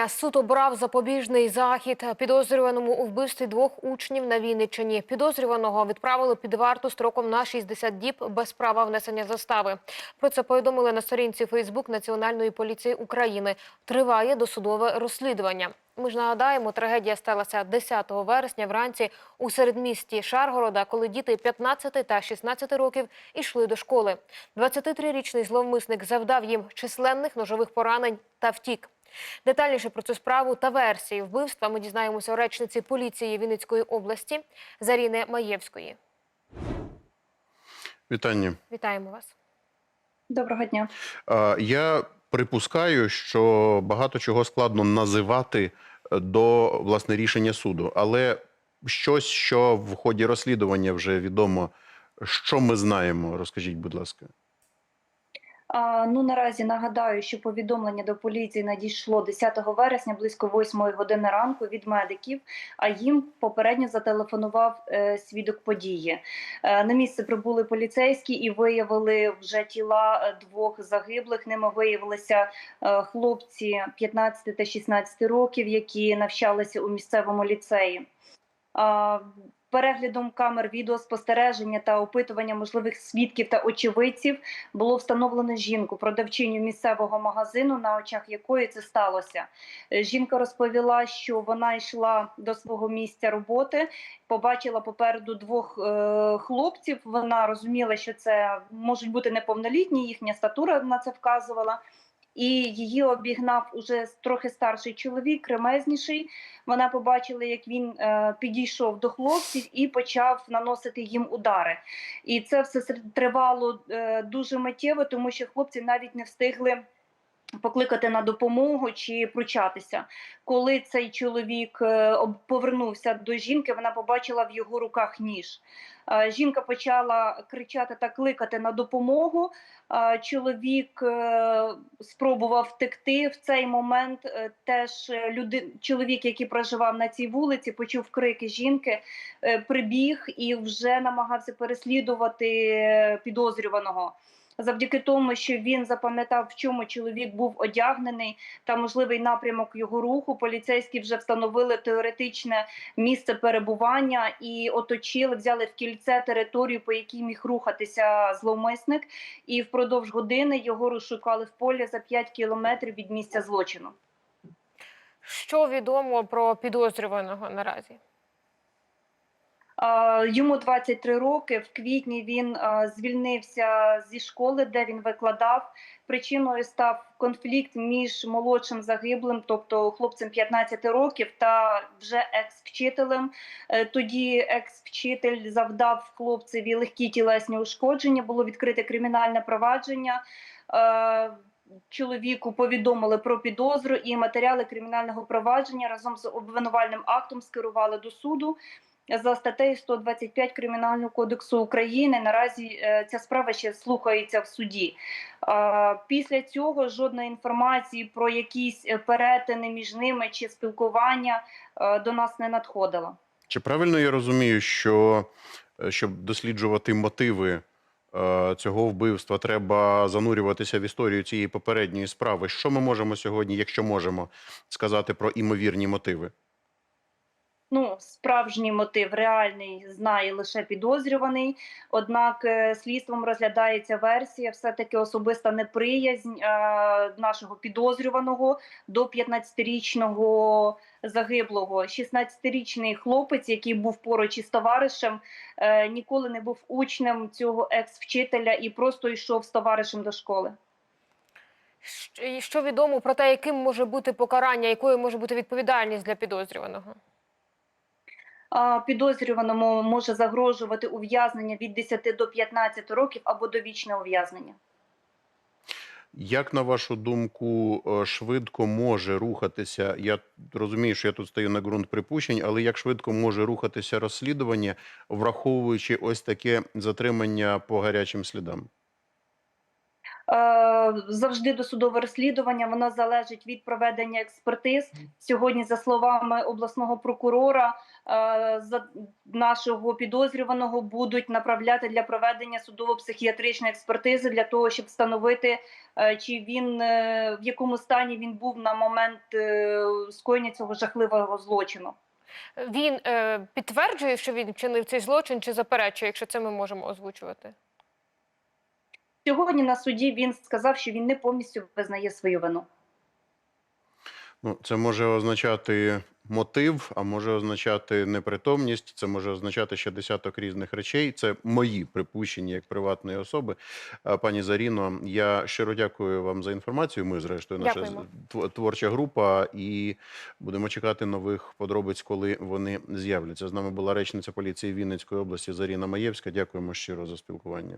розслідування. Суд обрав запобіжний захід підозрюваному у вбивстві двох учнів на Вінниччині. Підозрюваного відправили під варту строком на 60 діб без права внесення застави. Про це повідомили на сторінці Фейсбук Національної поліції України. Триває досудове розслідування. Ми ж нагадаємо, трагедія сталася 10 вересня вранці у середмісті Шаргорода, коли діти 15 та 16 років ішли до школи. 23-річний зловмисник завдав їм численних ножових поранень та втік. Детальніше про цю справу та версії вбивства ми дізнаємося у речниці поліції Вінницької області Заріни Маєвської. Вітання. Вітаємо вас. Доброго дня. Я припускаю, що багато чого складно називати е, до власне рішення суду, але щось, що в ході розслідування вже відомо, що ми знаємо, розкажіть, будь ласка. Ну наразі нагадаю, що повідомлення до поліції надійшло 10 вересня близько 8 години ранку від медиків. А їм попередньо зателефонував е, свідок події. Е, на місце прибули поліцейські і виявили вже тіла е, двох загиблих. Ними виявилися хлопці 15 та 16 років, які навчалися у місцевому ліцеї. Переглядом камер відеоспостереження та опитування можливих свідків та очевидців було встановлено жінку, продавчиню місцевого магазину, на очах якої це сталося. Е, Жінка розповіла, що вона йшла до свого місця роботи, побачила попереду двох е, хлопців. Вона розуміла, що це можуть бути неповнолітні, їхня статура на це вказувала. І її обігнав уже трохи старший чоловік, кремезніший. Вона побачила, як він е, підійшов до хлопців і почав наносити їм удари. І це все тривало е, дуже миттєво, тому що хлопці навіть не встигли. Покликати на допомогу чи пручатися. Коли цей чоловік е, повернувся до жінки, вона побачила в його руках ніж. Е, Жінка почала кричати та кликати на допомогу. Е, Чоловік спробував втекти. В цей момент теж люди, чоловік, який проживав на цій вулиці, почув крики жінки, прибіг і вже намагався переслідувати підозрюваного. Завдяки тому, що він запам'ятав, в чому чоловік був одягнений та можливий напрямок його руху, поліцейські вже встановили теоретичне місце перебування і оточили, взяли в кільце територію, по якій міг рухатися зловмисник, і впродовж години його розшукали в полі за 5 кілометрів від місця злочину. Що відомо про підозрюваного наразі? Йому 23 роки. В квітні він звільнився зі школи, де він викладав. Причиною став конфлікт між молодшим загиблим, тобто хлопцем 15 років, та вже екс-вчителем. Е, Тоді екс-вчитель завдав хлопцеві легкі тілесні ушкодження. Було відкрите кримінальне провадження. Е, Чоловіку повідомили про підозру і матеріали кримінального провадження разом з обвинувальним актом скерували до суду за статтею 125 Кримінального кодексу України. Наразі е, ця справа ще слухається в суді. Е, Після цього жодної інформації про якісь е, перетини між ними чи спілкування до нас не надходило. Чи правильно я розумію, що щоб досліджувати мотиви цього вбивства, треба занурюватися в історію цієї попередньої справи? Що ми можемо сьогодні, якщо можемо, сказати про імовірні мотиви? Ну, справжній мотив реальний знає лише підозрюваний. Однак е, слідством розглядається версія, все таки особиста неприязнь е, нашого підозрюваного до 15-річного загиблого. 16-річний хлопець, який був поруч із товаришем, е, ніколи не був учнем цього екс-вчителя і просто йшов з товаришем до школи. І Що відомо про те, яким може бути покарання, якою може бути відповідальність для підозрюваного? Підозрюваному може загрожувати ув'язнення від 10 до 15 років або довічне ув'язнення. Як на вашу думку, е, швидко може рухатися? Я розумію, що я тут стою на ґрунт припущень, але як швидко може рухатися розслідування, враховуючи ось таке затримання по гарячим слідам? Е, завжди досудове розслідування воно залежить від проведення експертиз. Сьогодні, за словами обласного прокурора, е, за нашого підозрюваного будуть направляти для проведення судово-психіатричної експертизи для того, щоб встановити, е, чи він в якому стані він був на момент скоєння цього жахливого злочину. Він е, підтверджує, що він вчинив цей злочин, чи заперечує, якщо це ми можемо озвучувати? Сьогодні на суді він сказав, що він не повністю визнає свою вину. Ну, це може означати мотив, а може означати непритомність, це може означати ще десяток різних речей. Це мої припущення як приватної особи. Пані Заріно, я щиро дякую вам за інформацію. Ми, зрештою, наша Дякуємо. творча група, і будемо чекати нових подробиць, коли вони з'являться. З нами була речниця поліції Вінницької області Заріна Маєвська. Дякуємо щиро за спілкування.